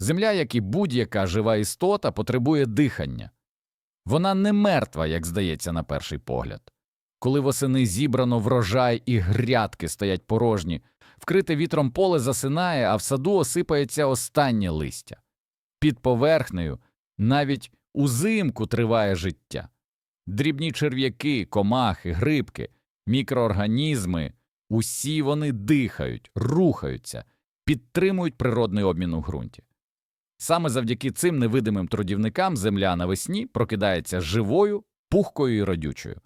Земля, як і будь-яка жива істота, потребує дихання. Вона не мертва, як здається на перший погляд. Коли восени зібрано врожай і грядки стоять порожні, вкрите вітром поле засинає, а в саду осипається останнє листя. Під поверхнею навіть узимку триває життя. Дрібні черв'яки, комахи, грибки, мікроорганізми усі вони дихають, рухаються, підтримують природний обмін у ґрунті. Саме завдяки цим невидимим трудівникам земля навесні прокидається живою, пухкою і родючою.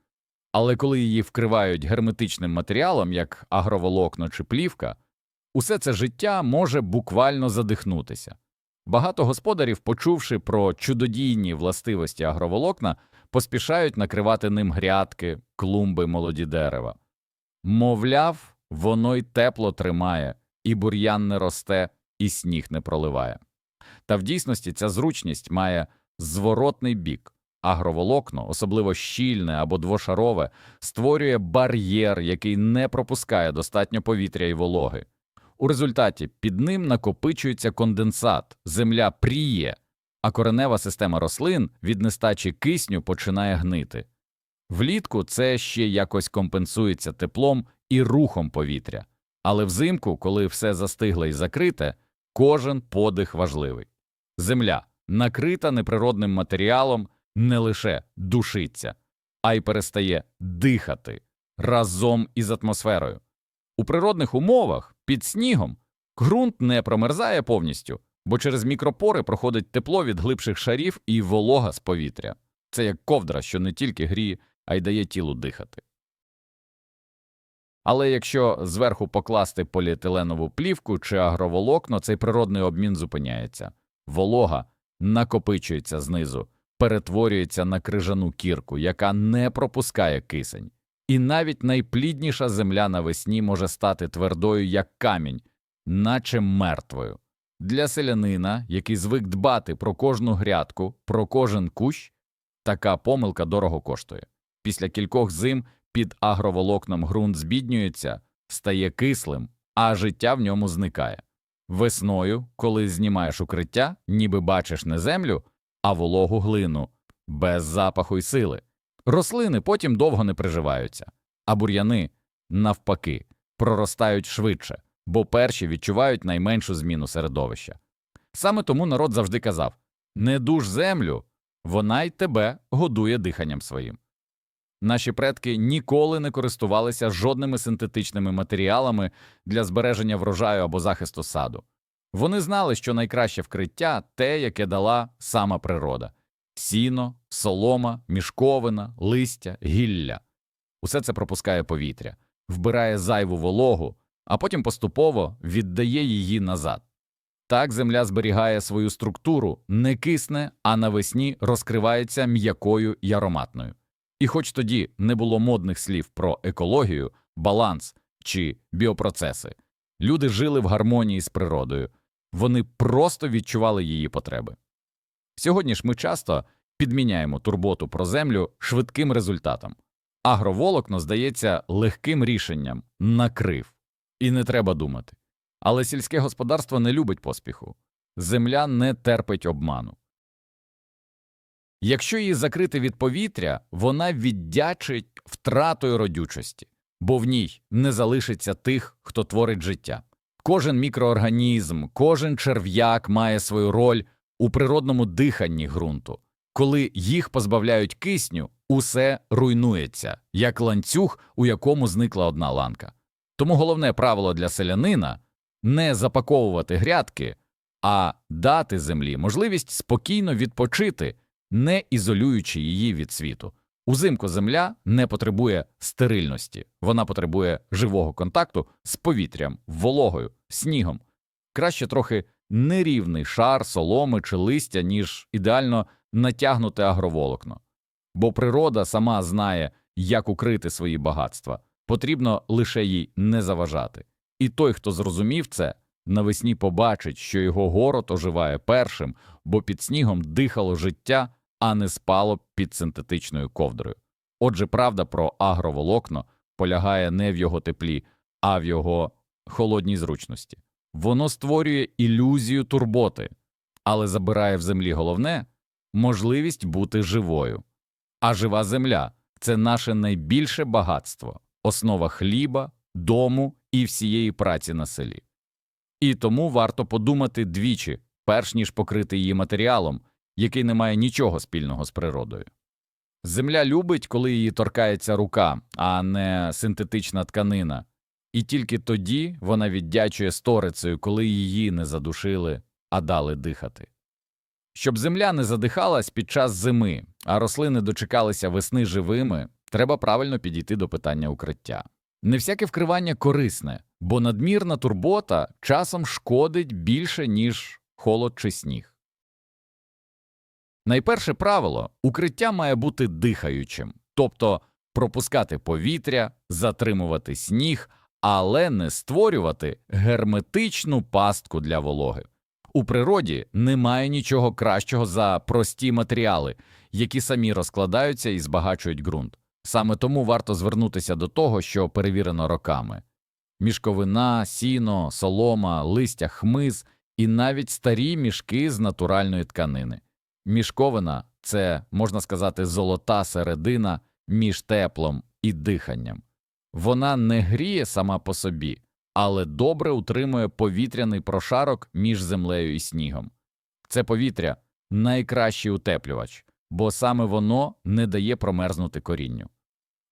Але коли її вкривають герметичним матеріалом, як агроволокно чи плівка, усе це життя може буквально задихнутися. Багато господарів, почувши про чудодійні властивості агроволокна, поспішають накривати ним грядки, клумби, молоді дерева. Мовляв, воно й тепло тримає, і бур'ян не росте, і сніг не проливає. Та в дійсності ця зручність має зворотний бік. Агроволокно, особливо щільне або двошарове, створює бар'єр, який не пропускає достатньо повітря і вологи. У результаті під ним накопичується конденсат, земля пріє, а коренева система рослин від нестачі кисню починає гнити. Влітку це ще якось компенсується теплом і рухом повітря, але взимку, коли все застигле і закрите, кожен подих важливий. Земля, накрита неприродним матеріалом, не лише душиться, а й перестає дихати разом із атмосферою. У природних умовах під снігом ґрунт не промерзає повністю, бо через мікропори проходить тепло від глибших шарів і волога з повітря. Це як ковдра, що не тільки гріє, а й дає тілу дихати. Але якщо зверху покласти поліетиленову плівку чи агроволокно, цей природний обмін зупиняється. Волога накопичується знизу, перетворюється на крижану кірку, яка не пропускає кисень. І навіть найплідніша земля навесні може стати твердою, як камінь, наче мертвою. Для селянина, який звик дбати про кожну грядку, про кожен кущ, така помилка дорого коштує. Після кількох зим під агроволокном ґрунт збіднюється, стає кислим, а життя в ньому зникає. Весною, коли знімаєш укриття, ніби бачиш не землю, а вологу глину, без запаху й сили. Рослини потім довго не приживаються, а бур'яни, навпаки, проростають швидше, бо перші відчувають найменшу зміну середовища. Саме тому народ завжди казав не душ землю, вона й тебе годує диханням своїм. Наші предки ніколи не користувалися жодними синтетичними матеріалами для збереження врожаю або захисту саду. Вони знали, що найкраще вкриття те, яке дала сама природа сіно, солома, мішковина, листя, гілля. Усе це пропускає повітря, вбирає зайву вологу, а потім поступово віддає її назад. Так земля зберігає свою структуру, не кисне, а навесні розкривається м'якою й ароматною. І хоч тоді не було модних слів про екологію, баланс чи біопроцеси, люди жили в гармонії з природою, вони просто відчували її потреби. Сьогодні ж ми часто підміняємо турботу про землю швидким результатом. Агроволокно здається легким рішенням накрив, і не треба думати. Але сільське господарство не любить поспіху, земля не терпить обману. Якщо її закрити від повітря, вона віддячить втратою родючості, бо в ній не залишиться тих, хто творить життя. Кожен мікроорганізм, кожен черв'як має свою роль у природному диханні ґрунту. Коли їх позбавляють кисню, усе руйнується, як ланцюг, у якому зникла одна ланка. Тому головне правило для селянина не запаковувати грядки, а дати землі можливість спокійно відпочити, не ізолюючи її від світу. Узимку земля не потребує стерильності, вона потребує живого контакту з повітрям, вологою, снігом. Краще трохи нерівний шар, соломи чи листя, ніж ідеально натягнуте агроволокно. Бо природа сама знає, як укрити свої багатства, потрібно лише їй не заважати. І той, хто зрозумів це, навесні побачить, що його город оживає першим, бо під снігом дихало життя, а не спало під синтетичною ковдрою. Отже, правда про агроволокно полягає не в його теплі, а в його холодній зручності. Воно створює ілюзію турботи, але забирає в землі головне можливість бути живою. А жива земля це наше найбільше багатство, основа хліба, дому і всієї праці на селі. І тому варто подумати двічі, перш ніж покрити її матеріалом, який не має нічого спільного з природою. Земля любить, коли її торкається рука, а не синтетична тканина, і тільки тоді вона віддячує сторицею, коли її не задушили, а дали дихати. Щоб земля не задихалась під час зими, а рослини дочекалися весни живими, треба правильно підійти до питання укриття. Не всяке вкривання корисне, бо надмірна турбота часом шкодить більше, ніж холод чи сніг. Найперше правило укриття має бути дихаючим, тобто пропускати повітря, затримувати сніг, але не створювати герметичну пастку для вологи. У природі немає нічого кращого за прості матеріали, які самі розкладаються і збагачують ґрунт. Саме тому варто звернутися до того, що перевірено роками мішковина, сіно, солома, листя, хмиз і навіть старі мішки з натуральної тканини. Мішковина це, можна сказати, золота середина між теплом і диханням. Вона не гріє сама по собі, але добре утримує повітряний прошарок між землею і снігом. Це повітря найкращий утеплювач, бо саме воно не дає промерзнути корінню.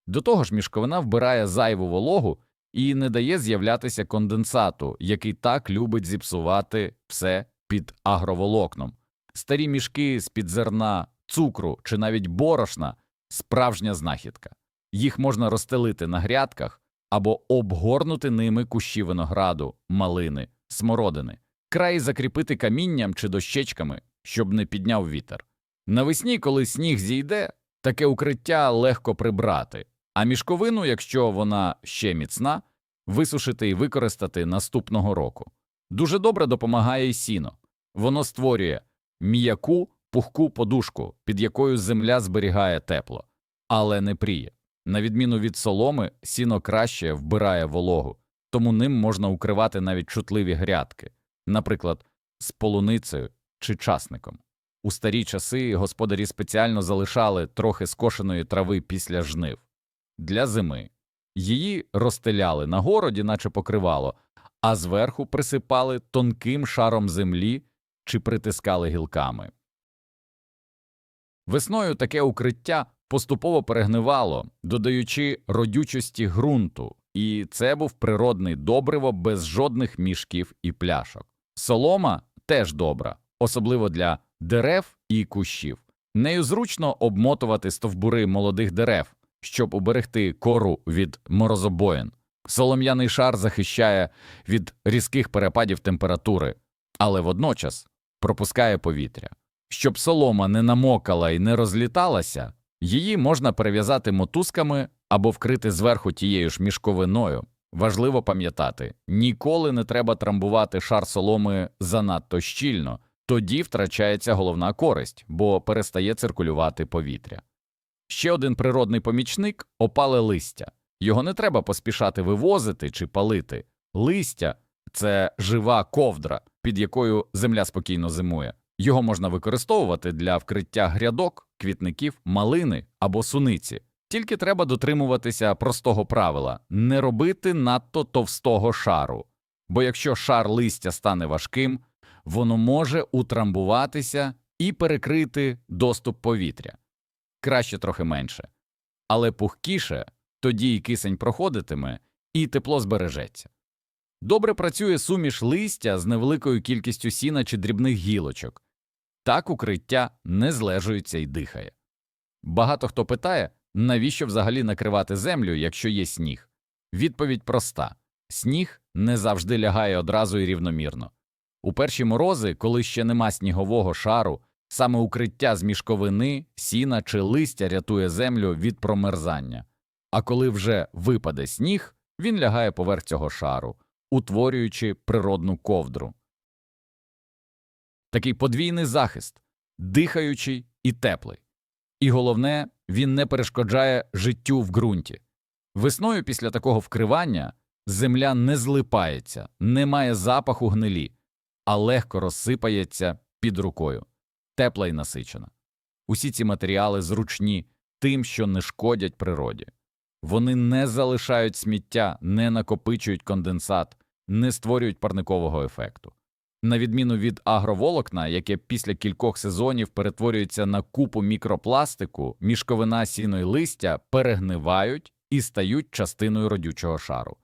До того ж, мішковина вбирає зайву вологу і не дає з'являтися конденсату, який так любить зіпсувати все під агроволокном. Старі мішки з-під зерна, цукру чи навіть борошна справжня знахідка. Їх можна розстелити на грядках або обгорнути ними кущі винограду, малини, смородини, край закріпити камінням чи дощечками, щоб не підняв вітер. Навесні, коли сніг зійде, таке укриття легко прибрати, а мішковину, якщо вона ще міцна, висушити і використати наступного року. Дуже добре допомагає й сіно. Воно створює м'яку пухку подушку, під якою земля зберігає тепло, але не пріє. На відміну від соломи, сіно краще вбирає вологу, тому ним можна укривати навіть чутливі грядки, наприклад, з полуницею чи часником. У старі часи господарі спеціально залишали трохи скошеної трави після жнив для зими. Її розстеляли на городі, наче покривало, а зверху присипали тонким шаром землі чи притискали гілками. Весною таке укриття поступово перегнивало, додаючи родючості ґрунту, і це був природний добриво без жодних мішків і пляшок. Солома теж добра, особливо для дерев і кущів. Нею зручно обмотувати стовбури молодих дерев, щоб уберегти кору від морозобоїн. Солом'яний шар захищає від різких перепадів температури, але водночас пропускає повітря. Щоб солома не намокала і не розліталася, її можна перев'язати мотузками або вкрити зверху тією ж мішковиною. Важливо пам'ятати, ніколи не треба трамбувати шар соломи занадто щільно, тоді втрачається головна користь, бо перестає циркулювати повітря. Ще один природний помічник опале листя. Його не треба поспішати вивозити чи палити. Листя це жива ковдра, під якою земля спокійно зимує. Його можна використовувати для вкриття грядок, квітників, малини або суниці. Тільки треба дотримуватися простого правила не робити надто товстого шару, бо якщо шар листя стане важким, воно може утрамбуватися і перекрити доступ повітря. Краще трохи менше, але пухкіше тоді і кисень проходитиме, і тепло збережеться. Добре працює суміш листя з невеликою кількістю сіна чи дрібних гілочок. Так укриття не злежується і дихає. Багато хто питає, навіщо взагалі накривати землю, якщо є сніг. Відповідь проста сніг не завжди лягає одразу і рівномірно. У перші морози, коли ще нема снігового шару, саме укриття з мішковини, сіна чи листя рятує землю від промерзання. А коли вже випаде сніг, він лягає поверх цього шару, утворюючи природну ковдру. Такий подвійний захист, дихаючий і теплий. І головне, він не перешкоджає життю в ґрунті. Весною після такого вкривання земля не злипається, не має запаху гнилі, а легко розсипається під рукою, тепла і насичена. Усі ці матеріали зручні тим, що не шкодять природі. Вони не залишають сміття, не накопичують конденсат, не створюють парникового ефекту. На відміну від агроволокна, яке після кількох сезонів перетворюється на купу мікропластику, мішковина сіно й листя перегнивають і стають частиною родючого шару.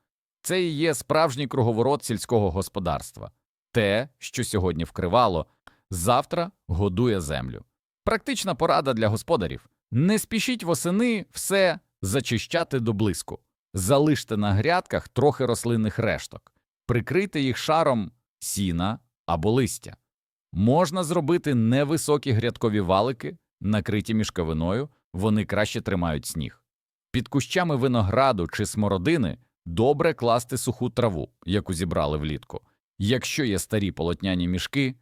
Це і є справжній круговорот сільського господарства. Те, що сьогодні вкривало, завтра годує землю. Практична порада для господарів. Не спішіть восени все зачищати до блиску. Залиште на грядках трохи рослинних решток, прикрийте їх шаром сіна або листя. Можна зробити невисокі грядкові валики, накриті мішковиною, вони краще тримають сніг. Під кущами винограду чи смородини добре класти суху траву, яку зібрали влітку. Якщо є старі полотняні мішки,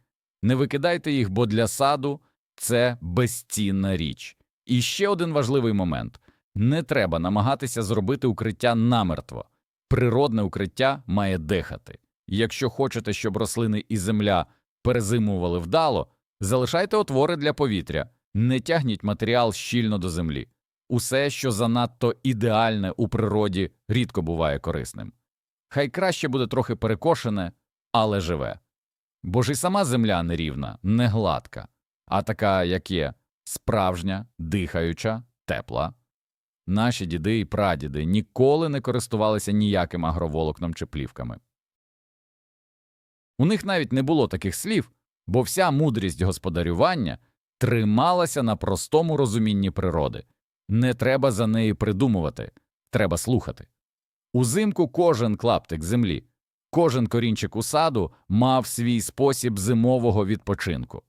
не викидайте їх, бо для саду це безцінна річ. І ще один важливий момент не треба намагатися зробити укриття намертво. Природне укриття має дихати. Якщо хочете, щоб рослини і земля перезимували вдало, залишайте отвори для повітря, не тягніть матеріал щільно до землі. Усе, що занадто ідеальне у природі, рідко буває корисним. Хай краще буде трохи перекошене, але живе. Бо ж і сама земля нерівна, не гладка, а така, як є, справжня, дихаюча, тепла. Наші діди і прадіди ніколи не користувалися ніяким агроволокном чи плівками. У них навіть не було таких слів, бо вся мудрість господарювання трималася на простому розумінні природи. Не треба за неї придумувати, треба слухати. Узимку кожен клаптик землі, кожен корінчик у саду мав свій спосіб зимового відпочинку.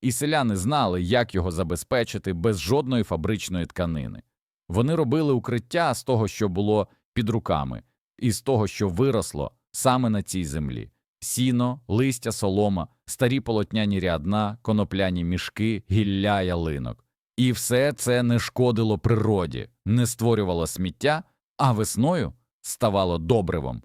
І селяни знали, як його забезпечити без жодної фабричної тканини. Вони робили укриття з того, що було під руками, і з того, що виросло саме на цій землі сіно, листя, солома, старі полотняні рядна, конопляні мішки, гілля ялинок. І все це не шкодило природі, не створювало сміття, а весною ставало добривом.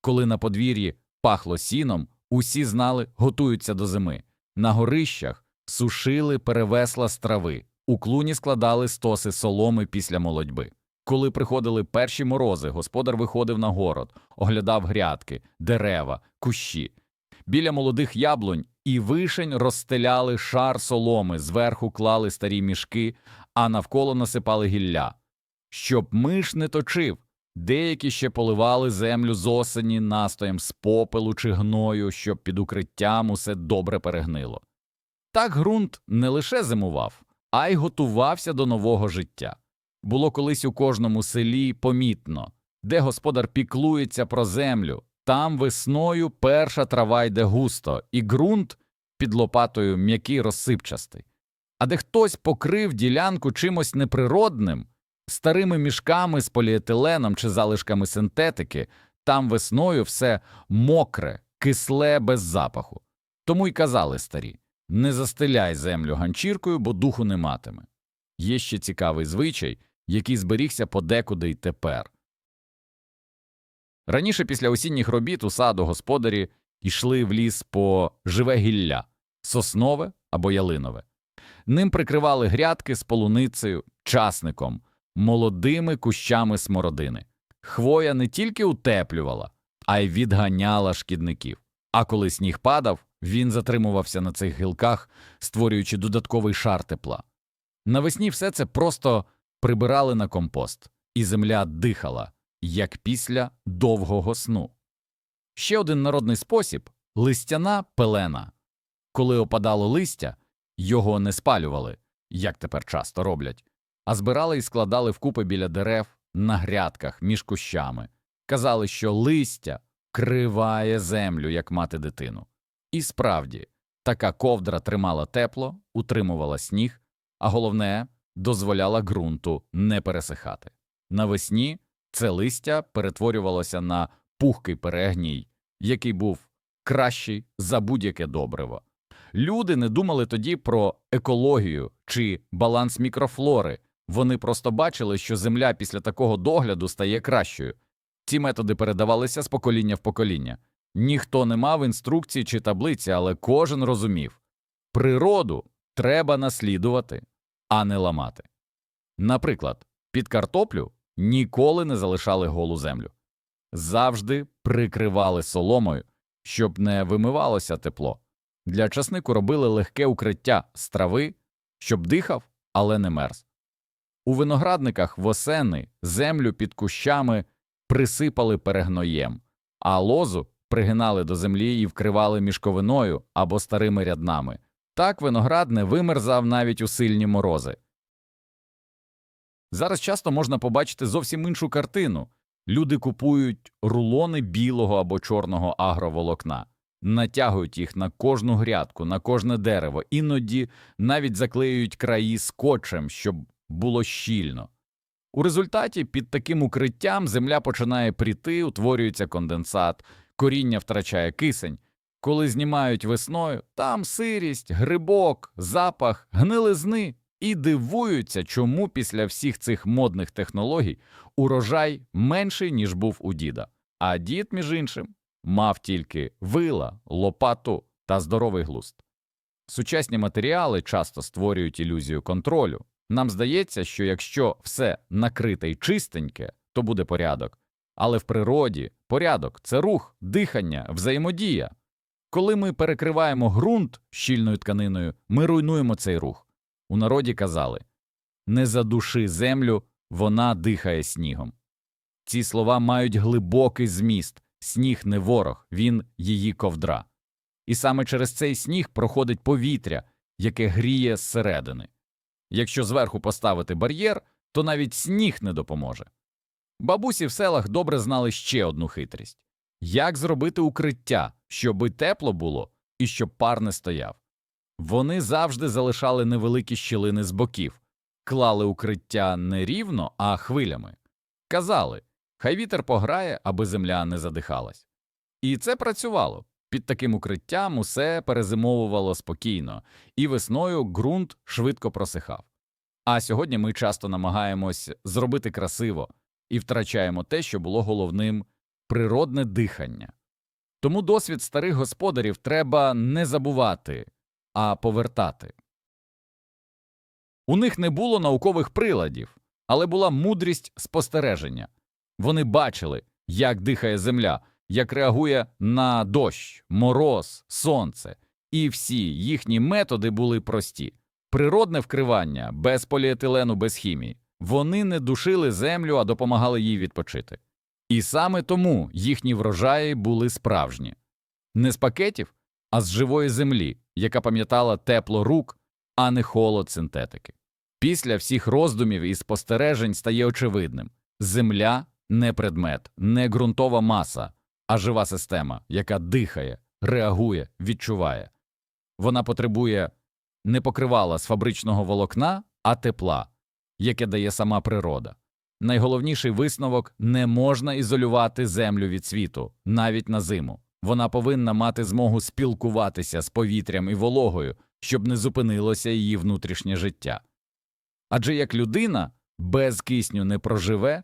Коли на подвір'ї пахло сіном, усі знали, готуються до зими. На горищах сушили перевесла з трави, у клуні складали стоси соломи після молодьби. Коли приходили перші морози, господар виходив на город, оглядав грядки, дерева, кущі. Біля молодих яблунь і вишень розстеляли шар соломи, зверху клали старі мішки, а навколо насипали гілля. Щоб миш не точив, деякі ще поливали землю з осені настоєм з попелу чи гною, щоб під укриттям усе добре перегнило. Так ґрунт не лише зимував, а й готувався до нового життя. Було колись у кожному селі помітно, де господар піклується про землю, там весною перша трава йде густо, і ґрунт під лопатою м'який розсипчастий. А де хтось покрив ділянку чимось неприродним, старими мішками з поліетиленом чи залишками синтетики, там весною все мокре, кисле без запаху. Тому й казали старі не застеляй землю ганчіркою, бо духу не матиме. Є ще цікавий звичай, який зберігся подекуди й тепер. Раніше після осінніх робіт у саду господарі йшли в ліс по живе гілля соснове або ялинове. Ним прикривали грядки з полуницею, часником, молодими кущами смородини. Хвоя не тільки утеплювала, а й відганяла шкідників. А коли сніг падав, він затримувався на цих гілках, створюючи додатковий шар тепла. Навесні все це просто прибирали на компост, і земля дихала, як після довгого сну. Ще один народний спосіб листяна пелена. Коли опадало листя, його не спалювали, як тепер часто роблять, а збирали і складали вкупи біля дерев на грядках між кущами. Казали, що листя криває землю, як мати дитину. І справді, така ковдра тримала тепло, утримувала сніг, а головне дозволяла ґрунту не пересихати. Навесні це листя перетворювалося на пухкий перегній, який був кращий за будь-яке добриво. Люди не думали тоді про екологію чи баланс мікрофлори, вони просто бачили, що земля після такого догляду стає кращою. Ці методи передавалися з покоління в покоління. Ніхто не мав інструкції чи таблиці, але кожен розумів Природу треба наслідувати, а не ламати. Наприклад, під картоплю ніколи не залишали голу землю, завжди прикривали соломою, щоб не вимивалося тепло. Для часнику робили легке укриття з трави, щоб дихав, але не мерз. У виноградниках восени землю під кущами присипали перегноєм, а лозу пригинали до землі і вкривали мішковиною або старими ряднами. Так виноград не вимерзав навіть у сильні морози. Зараз часто можна побачити зовсім іншу картину. Люди купують рулони білого або чорного агроволокна, натягують їх на кожну грядку, на кожне дерево, іноді навіть заклеюють краї скотчем, щоб було щільно. У результаті під таким укриттям земля починає пріти, утворюється конденсат, коріння втрачає кисень. Коли знімають весною, там сирість, грибок, запах, гнилизни і дивуються, чому після всіх цих модних технологій урожай менший, ніж був у діда. А дід, між іншим, мав тільки вила, лопату та здоровий глузд. Сучасні матеріали часто створюють ілюзію контролю. Нам здається, що якщо все накрите й чистеньке, то буде порядок. Але в природі порядок це рух, дихання, взаємодія. Коли ми перекриваємо ґрунт щільною тканиною, ми руйнуємо цей рух. У народі казали не задуши землю, вона дихає снігом. Ці слова мають глибокий зміст сніг не ворог, він її ковдра. І саме через цей сніг проходить повітря, яке гріє зсередини. Якщо зверху поставити бар'єр, то навіть сніг не допоможе. Бабусі в селах добре знали ще одну хитрість як зробити укриття, щоби тепло було і щоб пар не стояв. Вони завжди залишали невеликі щілини з боків, клали укриття не рівно, а хвилями. Казали хай вітер пограє, аби земля не задихалась. І це працювало. Під таким укриттям усе перезимовувало спокійно, і весною ґрунт швидко просихав. А сьогодні ми часто намагаємось зробити красиво і втрачаємо те, що було головним природне дихання. Тому досвід старих господарів треба не забувати, а повертати. У них не було наукових приладів, але була мудрість спостереження. Вони бачили, як дихає земля, як реагує на дощ, мороз, сонце, і всі їхні методи були прості природне вкривання без поліетилену, без хімії. Вони не душили землю, а допомагали їй відпочити. І саме тому їхні врожаї були справжні не з пакетів, а з живої землі, яка пам'ятала тепло рук, а не холод синтетики. Після всіх роздумів і спостережень стає очевидним земля не предмет, не ґрунтова маса, а жива система, яка дихає, реагує, відчуває. Вона потребує не покривала з фабричного волокна, а тепла, яке дає сама природа. Найголовніший висновок не можна ізолювати землю від світу, навіть на зиму. Вона повинна мати змогу спілкуватися з повітрям і вологою, щоб не зупинилося її внутрішнє життя. Адже як людина без кисню не проживе,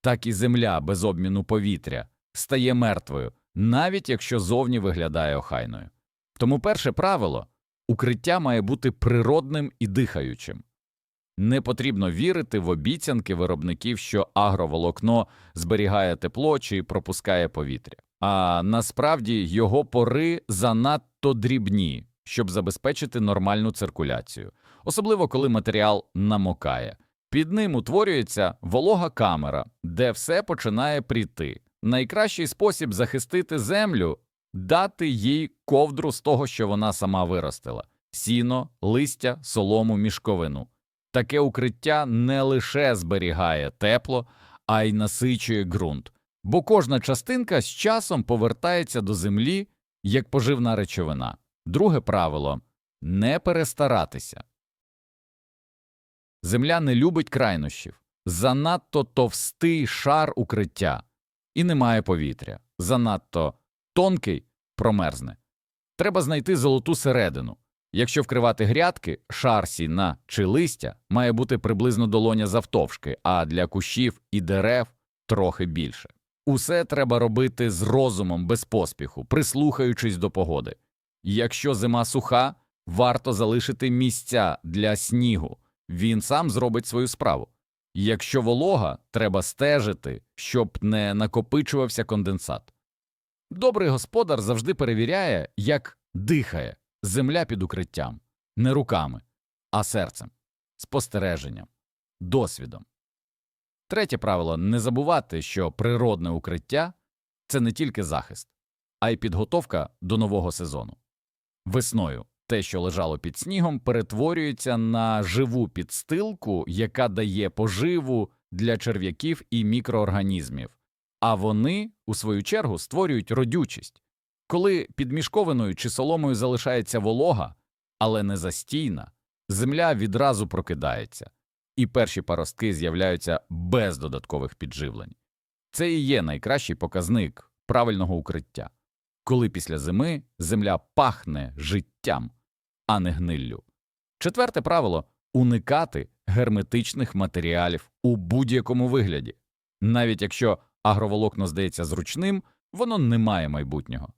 так і земля без обміну повітря стає мертвою, навіть якщо зовні виглядає охайною. Тому перше правило укриття має бути природним і дихаючим. Не потрібно вірити в обіцянки виробників, що агроволокно зберігає тепло чи пропускає повітря, а насправді його пори занадто дрібні, щоб забезпечити нормальну циркуляцію, особливо коли матеріал намокає. Під ним утворюється волога камера, де все починає пріти. Найкращий спосіб захистити землю дати їй ковдру з того, що вона сама виростила сіно, листя, солому, мішковину. Таке укриття не лише зберігає тепло, а й насичує ґрунт, бо кожна частинка з часом повертається до землі як поживна речовина. Друге правило не перестаратися. Земля не любить крайнощів, занадто товстий шар укриття, і немає повітря, занадто тонкий промерзне. Треба знайти золоту середину. Якщо вкривати грядки, шар сіна чи листя має бути приблизно долоня завтовшки, а для кущів і дерев трохи більше. Усе треба робити з розумом, без поспіху, прислухаючись до погоди. Якщо зима суха, варто залишити місця для снігу, він сам зробить свою справу. Якщо волога, треба стежити, щоб не накопичувався конденсат. Добрий господар завжди перевіряє, як дихає земля під укриттям, не руками, а серцем, спостереженням, досвідом. Третє правило не забувати, що природне укриття це не тільки захист, а й підготовка до нового сезону. Весною те, що лежало під снігом, перетворюється на живу підстилку, яка дає поживу для черв'яків і мікроорганізмів, а вони, у свою чергу, створюють родючість. Коли під мішковиною чи соломою залишається волога, але не застійна, земля відразу прокидається, і перші паростки з'являються без додаткових підживлень. Це і є найкращий показник правильного укриття, коли після зими земля пахне життям, а не гниллю. Четверте правило уникати герметичних матеріалів у будь-якому вигляді. Навіть якщо агроволокно здається зручним, воно не має майбутнього.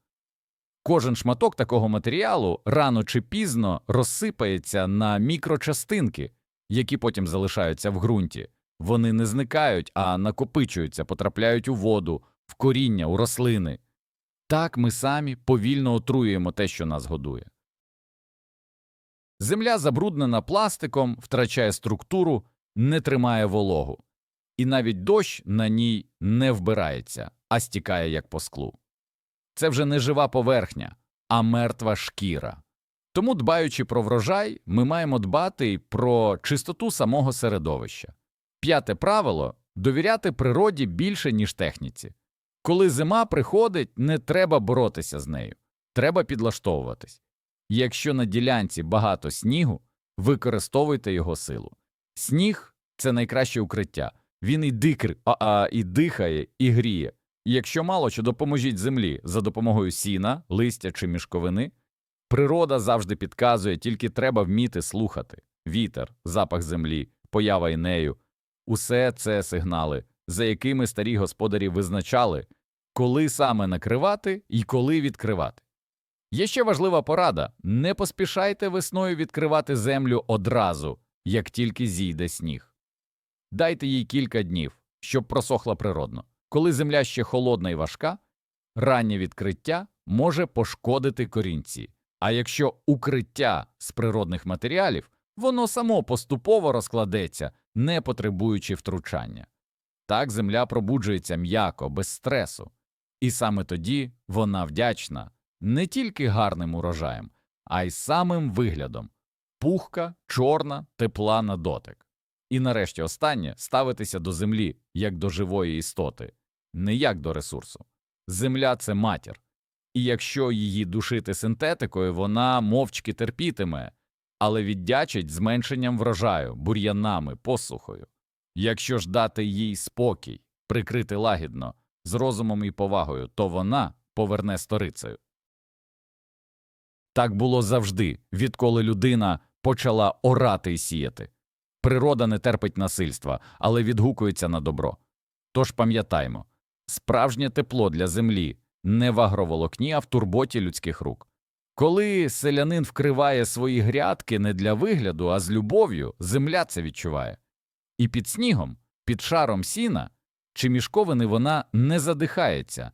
Кожен шматок такого матеріалу рано чи пізно розсипається на мікрочастинки, які потім залишаються в ґрунті. Вони не зникають, а накопичуються, потрапляють у воду, в коріння, у рослини. Так ми самі повільно отруюємо те, що нас годує. Земля, забруднена пластиком, втрачає структуру, не тримає вологу, і навіть дощ на ній не вбирається, а стікає як по склу. Це вже не жива поверхня, а мертва шкіра. Тому, дбаючи про врожай, ми маємо дбати про чистоту самого середовища. П'яте правило довіряти природі більше, ніж техніці. Коли зима приходить, не треба боротися з нею, треба підлаштовуватись. Якщо на ділянці багато снігу, використовуйте його силу. Сніг це найкраще укриття. Він і дикр, а, а і дихає, і гріє. Якщо мало що допоможіть землі за допомогою сіна, листя чи мішковини, природа завжди підказує, тільки треба вміти слухати вітер, запах землі, поява інею. Усе це сигнали, за якими старі господарі визначали, коли саме накривати і коли відкривати. Є ще важлива порада не поспішайте весною відкривати землю одразу, як тільки зійде сніг. Дайте їй кілька днів, щоб просохла природно. Коли земля ще холодна і важка, раннє відкриття може пошкодити корінці, а якщо укриття з природних матеріалів, воно само поступово розкладеться, не потребуючи втручання. Так земля пробуджується м'яко, без стресу, і саме тоді вона вдячна не тільки гарним урожаєм, а й самим виглядом пухка, чорна, тепла на дотик. І нарешті останнє ставитися до землі як до живої істоти, не як до ресурсу. Земля це матір, і якщо її душити синтетикою, вона мовчки терпітиме, але віддячить зменшенням врожаю, бур'янами, посухою. Якщо ж дати їй спокій, прикрити лагідно, з розумом і повагою, то вона поверне сторицею. Так було завжди, відколи людина почала орати і сіяти. Природа не терпить насильства, але відгукується на добро. Тож пам'ятаймо справжнє тепло для землі не в агроволокні, а в турботі людських рук. Коли селянин вкриває свої грядки не для вигляду, а з любов'ю, земля це відчуває. І під снігом, під шаром сіна чи мішковини вона не задихається,